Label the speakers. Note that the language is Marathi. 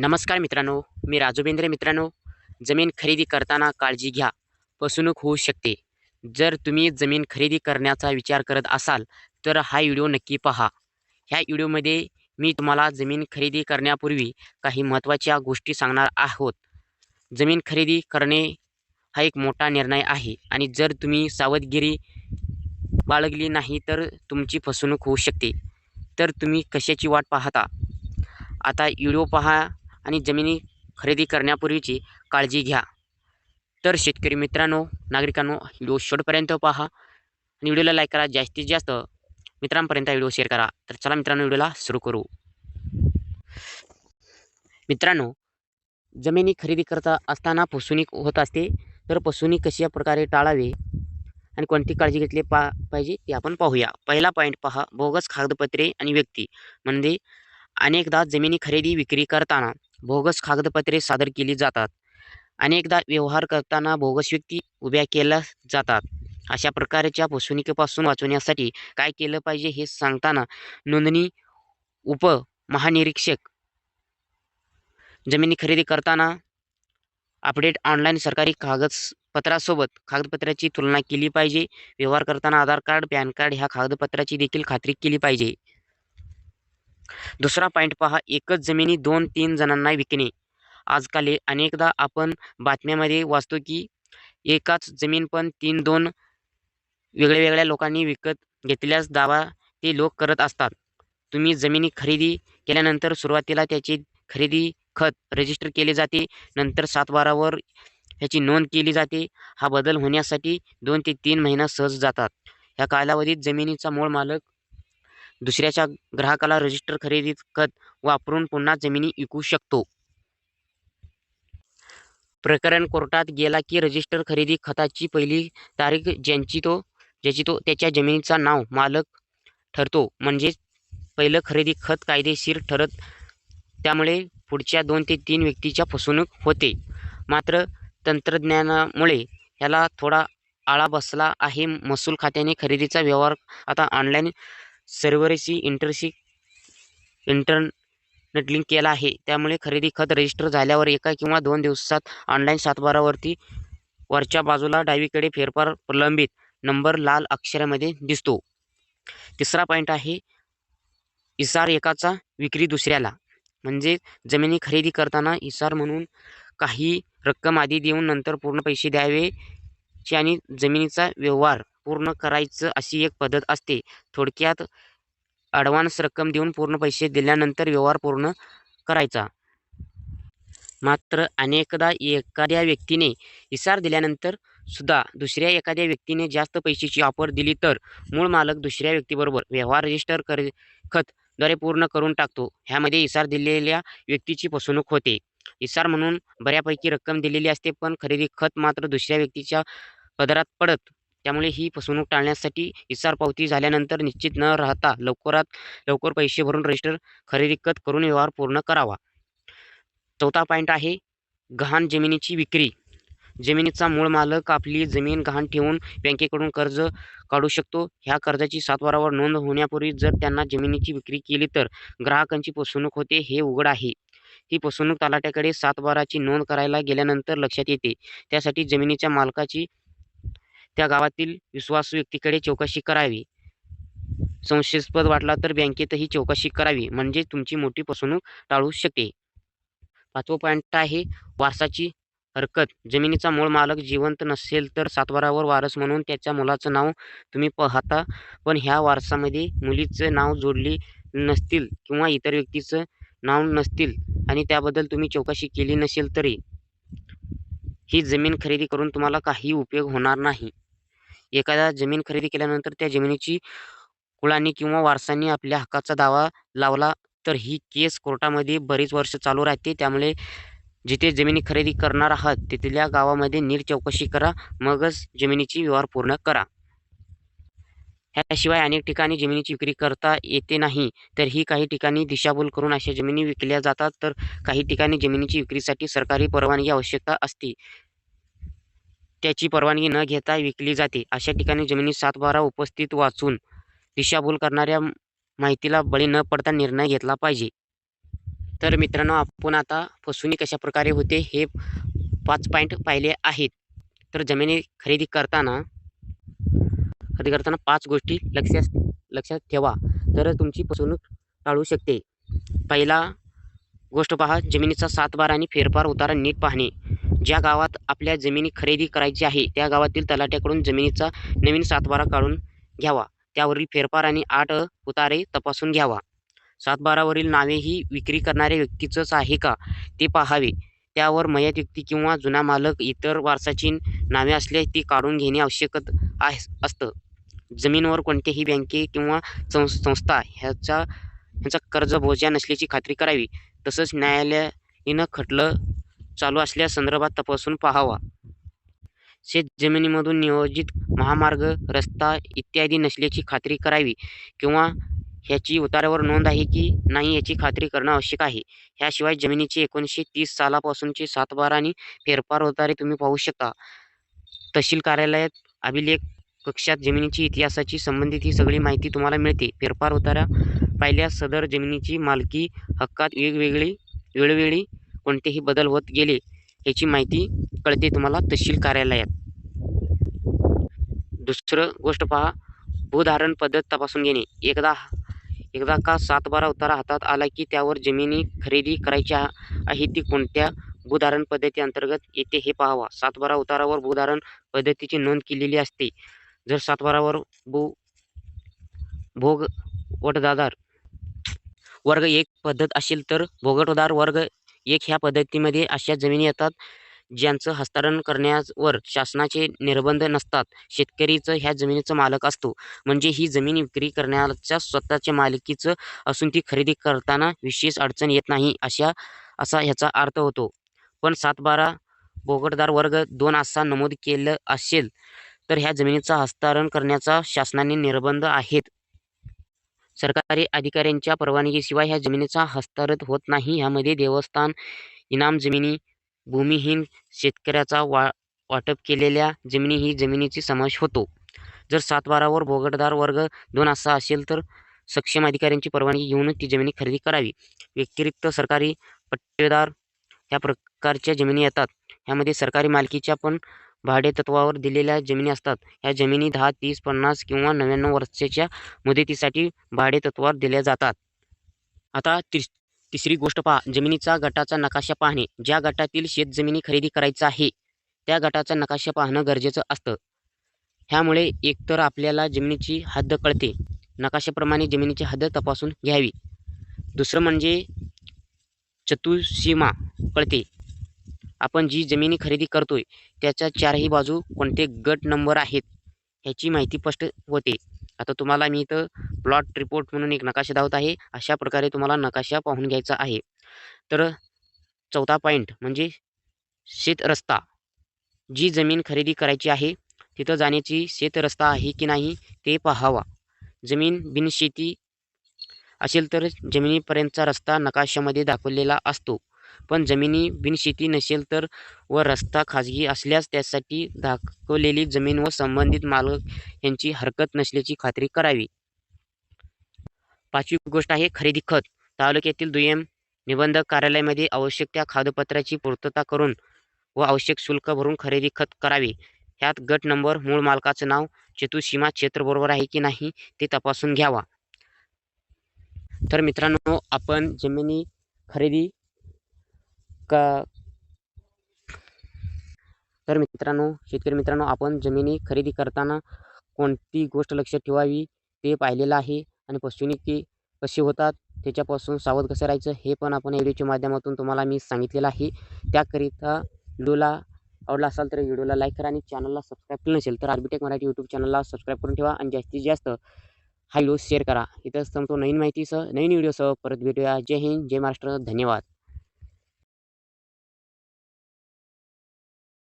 Speaker 1: नमस्कार मित्रांनो मी राजूबेंद्रे मित्रांनो. जमीन खरेदी करताना काळजी घ्या फसवणूक होऊ शकते. जर तुम्ही जमीन खरेदी करण्याचा विचार करत असाल तर हा व्हिडिओ नक्की पहा. ह्या व्हिडिओमध्ये मी तुम्हाला जमीन खरेदी करण्यापूर्वी काही महत्त्वाच्या गोष्टी सांगणार आहोत. जमीन खरेदी करणे हा एक मोठा निर्णय आहे आणि जर तुम्ही सावधगिरी बाळगली नाही तर तुमची फसवणूक होऊ शकते. तर तुम्ही कशाची वाट पाहता? आता व्हिडिओ पहा. आणि जमिनी खरेदी करण्यापूर्वीची काळजी घ्या. तर शेतकरी मित्रांनो नागरिकांनो व्हिडिओ शेवटपर्यंत पहा आणि व्हिडिओला लाईक करा. जास्तीत जास्त मित्रांपर्यंत व्हिडिओ शेअर करा. तर चला मित्रांनो व्हिडिओला सुरू करू. मित्रांनो जमिनी खरेदी करता असताना फसवणूक होत असते. तर फसवणूक कशा प्रकारे टाळावे आणि कोणती काळजी घेतली पा पाहिजे ते आपण पाहूया. पहिला पॉईंट पहा. बोगस कागदपत्रे आणि व्यक्ती. म्हणजे अनेकदा जमिनी खरेदी विक्री करताना बोगस कागदपत्रे सादर केली जातात. अनेकदा व्यवहार करताना बोगस व्यक्ती उभ्या केल्या जातात. अशा प्रकारच्या फसवणुकीपासून वाचवण्यासाठी काय केलं पाहिजे हे सांगताना नोंदणी उप महानिरीक्षक जमिनी खरेदी करताना अपडेट ऑनलाईन सरकारी कागदपत्रासोबत कागदपत्राची तुलना केली पाहिजे. व्यवहार करताना आधार कार्ड पॅन कार्ड ह्या कागदपत्राची देखील खात्री केली पाहिजे. दुसरा पॉईंट पहा एकच जमिनी दोन तीन जणांना विकणे. आजकाल अनेकदा आपण बातम्यामध्ये वाचतो की एकाच जमीन पण तीन दोन वेगळ्या वेगळ्या लोकांनी विकत घेतल्यास दावा ते लोक करत असतात. तुम्ही जमिनी खरेदी केल्यानंतर सुरुवातीला त्याचे खरेदी खत रजिस्टर केले जाते नंतर सातबारावर ह्याची नोंद केली जाते. हा बदल होण्यासाठी दोन ते तीन महिना सहज जातात. ह्या कालावधीत जमिनीचा मूळ मालक दुसऱ्याच्या ग्राहकाला रजिस्टर खरेदी खत वापरून पुन्हा जमिनी विकू शकतो. प्रकरण कोर्टात गेला की रजिस्टर खरेदी खताची पहिली तारीख ज्यांची तो ज्याची तो त्याच्या जमिनीचा नाव मालक ठरतो. म्हणजेच पहिलं खरेदी खत कायदेशीर ठरत त्यामुळे पुढच्या दोन ते तीन व्यक्तीच्या फसवणूक होते. मात्र तंत्रज्ञानामुळे ह्याला थोडा आळा बसला आहे. महसूल खात्याने खरेदीचा व्यवहार आता ऑनलाईन सर्व्हरशी इंटरशी इंटरनेट लिंक केला आहे. त्यामुळे खरेदी खत रजिस्टर झाल्यावर एका किंवा दोन दिवसात ऑनलाईन सातबारावरती वरच्या बाजूला डावीकडे फेरफार प्रलंबित नंबर लाल अक्षरामध्ये दिसतो. तिसरा पॉईंट आहे इसार एकाचा विक्री दुसऱ्याला. म्हणजे जमिनी खरेदी करताना इसार म्हणून काही रक्कम आधी देऊन नंतर पूर्ण पैसे द्यावेचे आणि जमिनीचा व्यवहार पूर्ण करायचं अशी एक पद्धत असते. थोडक्यात ॲडव्हान्स रक्कम देऊन पूर्ण पैसे दिल्यानंतर व्यवहार पूर्ण करायचा. मात्र अनेकदा एखाद्या व्यक्तीने इसार दिल्यानंतर सुद्धा दुसऱ्या एखाद्या व्यक्तीने जास्त पैशाची ऑफर दिली तर मूळ मालक दुसऱ्या व्यक्तीबरोबर व्यवहार रजिस्टर कर खतद्वारे पूर्ण करून टाकतो. ह्यामध्ये इसार दिलेल्या व्यक्तीची फसवणूक होते. इसार म्हणून बऱ्यापैकी रक्कम दिलेली असते पण खरेदी खत मात्र दुसऱ्या व्यक्तीच्या पदरात पडत त्यामुळे ही फसवणूक टाळण्यासाठी इसार पावती झाल्यानंतर निश्चित न राहता लवकरात लवकर पैसे भरून रजिस्टर खरेदी खत करून व्यवहार पूर्ण करावा. चौथा पॉईंट आहे गहाण जमिनीची विक्री. जमिनीचा मूळ मालक आपली जमीन गहाण ठेवून बँकेकडून कर्ज काढू शकतो. ह्या कर्जाची सातवारावर नोंद होण्यापूर्वी जर त्यांना जमिनीची विक्री केली तर ग्राहकांची फसवणूक होते हे उघड आहे. ही फसवणूक तलाट्याकडे सातबाराची नोंद करायला गेल्यानंतर लक्षात येते. त्यासाठी जमिनीच्या मालकाची त्या गावातील विश्वासू व्यक्तीकडे चौकशी करावी. संशयास्पद वाटला तर बँकेतही चौकशी करावी म्हणजे तुमची मोठी फसवणूक टाळू शकते पाचवं पॉईंट आहे वारसाची हरकत. जमिनीचा मूळ मालक जिवंत नसेल तर सातबारावर वारस म्हणून त्याच्या मुलाचं नाव तुम्ही पाहता पण ह्या वारसामध्ये मुलीचं नाव जोडली नसतील किंवा इतर व्यक्तीचं नाव नसतील आणि त्याबद्दल तुम्ही चौकशी केली नसेल तरी. ही जमीन खरेदी करून तुम्हाला काही उपयोग होणार नाही. एखादा जमीन खरेदी केल्यानंतर त्या जमिनीची कुळांनी किंवा वारसांनी आपल्या हक्काचा दावा लावला तर ही केस कोर्टामध्ये बरीच वर्ष चालू राहते. त्यामुळे जिथे जमिनी खरेदी करणार आहात तिथल्या गावामध्ये नीट चौकशी करा मगच जमिनीची व्यवहार पूर्ण करा. ह्याशिवाय अनेक ठिकाणी जमिनीची विक्री करता येते नाही तर ही काही ठिकाणी दिशाभूल करून अशा जमिनी विकल्या जातात तर काही ठिकाणी जमिनीची विक्रीसाठी सरकारी परवानगी आवश्यकता असते. त्याची परवानगी न घेता विकली जाते. अशा ठिकाणी जमिनी सातबारा उपस्थित वाचून दिशाभूल करणाऱ्या माहितीला बळी न पडता निर्णय घेतला पाहिजे. तर मित्रांनो आपण आता फसवणूक कशा प्रकारे होते हे पाच पॉईंट पाहिले आहेत. तर जमिनी खरेदी करताना खरेदी करताना पाच गोष्टी लक्षात लक्षात ठेवा. तर तुमची फसवणूक टाळू शकते. पहिला गोष्ट पहा जमिनीचा सातबार आणि फेरफार उतारा नीट पाहणे. ज्या गावात आपल्या जमिनी खरेदी करायची आहे त्या गावातील तलाट्याकडून जमिनीचा नवीन सातबारा काढून घ्यावा. त्यावरील फेरफार आणि आठ उतारे तपासून घ्यावा. सातबारावरील नावे ही विक्री करणाऱ्या व्यक्तीचंच आहे का ते पाहावे. त्यावर मयत व्यक्ती किंवा जुना मालक इतर वारसाची नावे असल्यास ती काढून घेणे आवश्यक आहे असतं. जमीनवर कोणत्याही बँके किंवा संस्था ह्याचा ह्याचा कर्ज बोजा नसल्याची खात्री करावी. तसंच न्यायालयानं खटलं चालू असल्या संदर्भात तपासून पाहावा. शेत जमिनीमधून नियोजित महामार्ग रस्ता इत्यादी नसल्याची खात्री करावी किंवा ह्याची उतारावर नोंद आहे की नाही याची खात्री करणं आवश्यक आहे. ह्याशिवाय जमिनीचे एकोणीसशे तीस सालापासूनचे सातबारा आणि फेरफार उतारे तुम्ही पाहू शकता. तहसील कार्यालयात अभिलेख कक्षात जमिनीची इतिहासाची संबंधित ही सगळी माहिती तुम्हाला मिळते. फेरफार उतारा पाहिल्यास सदर जमिनीची मालकी हक्कात वेगवेगळी वेळोवेळी कोणतेही बदल होत गेले याची माहिती कळते तुम्हाला तहसील कार्यालयात. दुसरं गोष्ट पहा भूधारण पद्धत तपासून घेणे. एकदा एकदा का सातबारा उतारा हातात आला की त्यावर जमिनी खरेदी करायची आहे ती कोणत्या भूधारण पद्धती अंतर्गत येते हे पाहावा. सातबारा उतारावर भूधारण पद्धतीची नोंद केलेली असते. जर सातबारावर भू भोग वटदादार वर्ग एक पद्धत असेल तर भोगटदार वर्ग एक ह्या पद्धतीमध्ये अशा जमिनी येतात ज्यांचं हस्तांतरण करण्यावर शासनाचे निर्बंध नसतात. शेतकरीचं ह्या जमिनीचा मालक असतो. म्हणजे ही जमीन विक्री करण्याच्या स्वतःच्या मालकीचं असून ती खरेदी करताना विशेष अडचण येत नाही अशा असा ह्याचा अर्थ होतो. पण सातबारा बोगटदार वर्ग दोन असा नमूद केलं असेल तर ह्या जमिनीचा हस्तांतरण करण्याचा शासनाने निर्बंध आहेत. सरकारी अधिकाऱ्यांच्या परवानगीशिवाय ह्या जमिनीचा हस्तांतरण होत नाही. ह्यामध्ये देवस्थान इनाम जमिनी भूमिहीन शेतकऱ्याचा वा वाटप केलेल्या जमिनी ही जमिनीची समावेश होतो. जर सातबारावर भोगटदार वर्ग दोन असा असेल तर सक्षम अधिकाऱ्यांची परवानगी घेऊनच ती जमिनी खरेदी करावी. व्यतिरिक्त सरकारी पट्टेदार ह्या प्रकारच्या जमिनी येतात. ह्यामध्ये सरकारी मालकीच्या पण भाडेतत्वावर दिलेल्या जमिनी असतात. ह्या जमिनी दहा तीस पन्नास किंवा नव्याण्णव वर्षाच्या मुदतीसाठी भाडेतत्वावर दिल्या जातात. आता तिस तिसरी गोष्ट पहा. जमिनीचा गटाचा नकाशा पाहणे. ज्या गटातील शेतजमिनी खरेदी करायचं आहे त्या गटाचा नकाशा पाहणं गरजेचं असतं. ह्यामुळे एकतर आपल्याला जमिनीची हद्द कळते. नकाशाप्रमाणे जमिनीची हद्द तपासून घ्यावी. दुसरं म्हणजे चतुसीमा कळते. आपण जी जमिनी खरेदी करतोय त्याच्या चारही बाजू कोणते गट नंबर आहेत ह्याची माहिती स्पष्ट होते. आता तुम्हाला मी इथं प्लॉट रिपोर्ट म्हणून एक नकाशा दावत आहे. अशा प्रकारे तुम्हाला नकाशा पाहून घ्यायचा आहे. तर चौथा पॉईंट म्हणजे शेत रस्ता. जी जमीन खरेदी करायची आहे तिथं जाण्याची शेतरस्ता आहे की नाही ते पाहावा. जमीन बिनशेती असेल तर जमिनीपर्यंतचा रस्ता नकाशामध्ये दाखवलेला असतो. पण जमिनी बिनशेती नसेल तर व रस्ता खाजगी असल्यास त्यासाठी दाखवलेली जमीन व संबंधित मालक यांची हरकत नसल्याची खात्री करावी. पाचवी गोष्ट आहे खरेदी खत. तालुक्यातील दुय्यम निबंधक कार्यालयामध्ये आवश्यक त्या कागदपत्राची पूर्तता करून व आवश्यक शुल्क भरून खरेदी खत करावे. ह्यात गट नंबर मूळ मालकाचं नाव चतुसीमा क्षेत्र बरोबर आहे की नाही ते तपासून घ्यावा. तर मित्रांनो आपण जमिनी खरेदी का? तर मित्रांनो शेतकरी मित्रांनो आपण जमिनी खरेदी करताना कोणती गोष्ट लक्षात ठेवावी ते पाहिलेलं आहे आणि फसवणुकी कशी होतात त्याच्यापासून सावध कसं राहायचं हे पण आपण व्हिडिओच्या माध्यमातून तुम्हाला मी सांगितलेलं आहे. त्याकरिता व्हिडिओला आवडला असाल तर व्हिडिओला लाईक करा आणि चॅनलला सबस्क्राईब केलं नसेल तर आर्बिटेक मराठी यूट्यूब चॅनलला सबस्क्राईब करून ठेवा आणि जास्तीत जास्त हा व्हिडिओ शेअर करा. इथं संपतो नवीन माहितीसह नवीन व्हिडिओसह परत भेटूया. जय हिंद जय महाराष्ट्र. धन्यवाद.